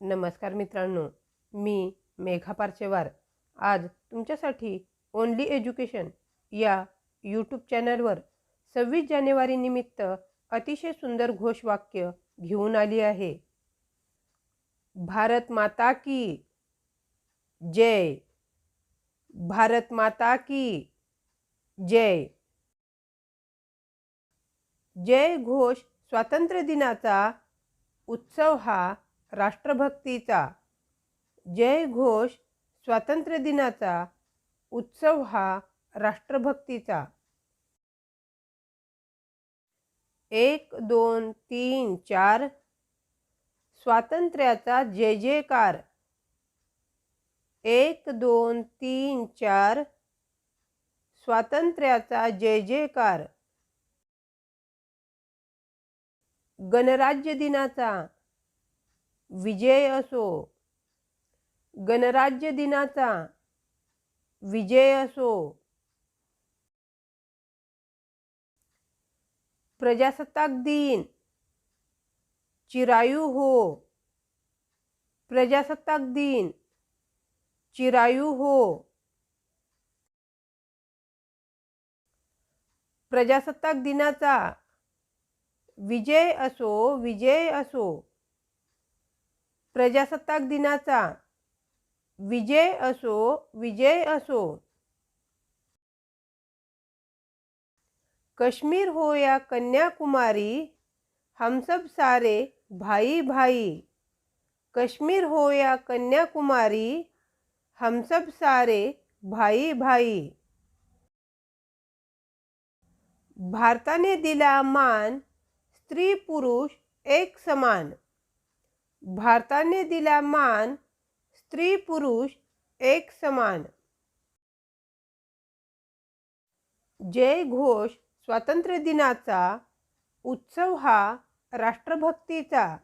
नमस्कार मित्रांनो मी मेघा पारचेवार. आज तुमच्यासाठी ओनली एज्युकेशन या यूट्यूब चॅनलवर सव्वीस जानेवारी निमित्त अतिशय सुंदर घोषवाक्य घेऊन आली आहे. भारत माता की जय. भारत माता की जय. जय घोष स्वातंत्र्य दिनाचा उत्सव हा राष्ट्रभक्तीचा जय घोष स्वातंत्र्य दिनाचा उत्सव हा राष्ट्रभक्तीचा. एक दोन तीन चार स्वातंत्र्याचा जय जयकार. एक दोन तीन चार स्वातंत्र्याचा जय जयकार. गणराज्य दिनाचा विजय असो गणराज्य दिनाचा विजय असो प्रजासत्ताक दिन चिरायू हो प्रजासत्ताक दिन चिरायू हो प्रजासत्ताक दिनाचा विजय असो विजय असो. प्रजासत्ताक दिनाचा. विजय असो विजय असो. कश्मीर हो या कन्याकुमारी हम सब सारे भाई भाई. कश्मीर हो या कन्याकुमारी हम सब सारे भाई भाई. भारताने दिला मान स्त्री पुरुष एक समान. भारताने दिला मान स्त्री पुरुष एक समान. जय घोष स्वातंत्र्य दिनाचा उत्सव हा राष्ट्रभक्तीचा.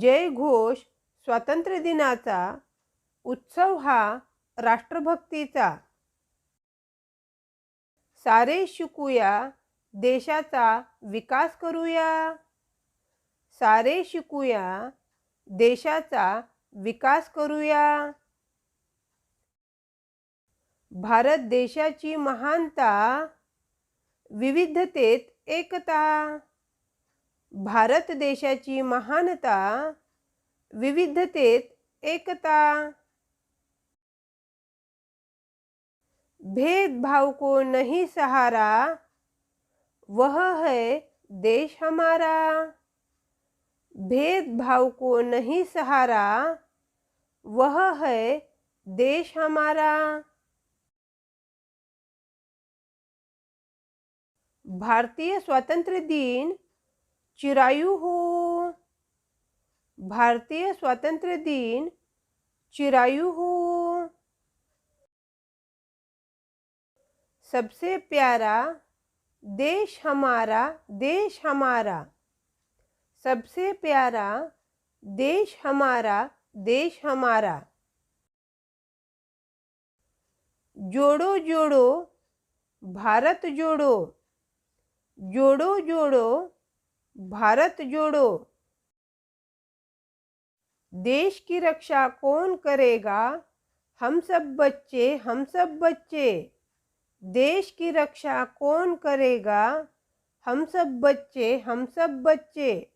जय घोष स्वातंत्र्य दिनाचा उत्सव हा राष्ट्रभक्तीचा. सारे शिकूया देशाचा विकास करूया. सारे शिकूया देशाचा विकास करूया. भारत देशाची महानता विविधतेत एकता. भारत देशाची महानता विविधतेत एकता. भेदभाव को नहीं सहारा वह है देश हमारा. भेदभाव को नहीं सहारा, वह है देश हमारा। भारतीय स्वतंत्र दिन, चिरायु हो। भारतीय स्वतंत्र दिन, चिरायु हो। सबसे प्यारा, देश हमारा देश हमारा। सबसे प्यारा देश हमारा देश हमारा। जोड़ो जोड़ो, भारत जोड़ो। जोड़ो जोड़ो, भारत जोड़ो। देश की रक्षा कौन करेगा? हम सब बच्चे, हम सब बच्चे। देश की रक्षा कौन करेगा? हम सब बच्चे, हम सब बच्चे।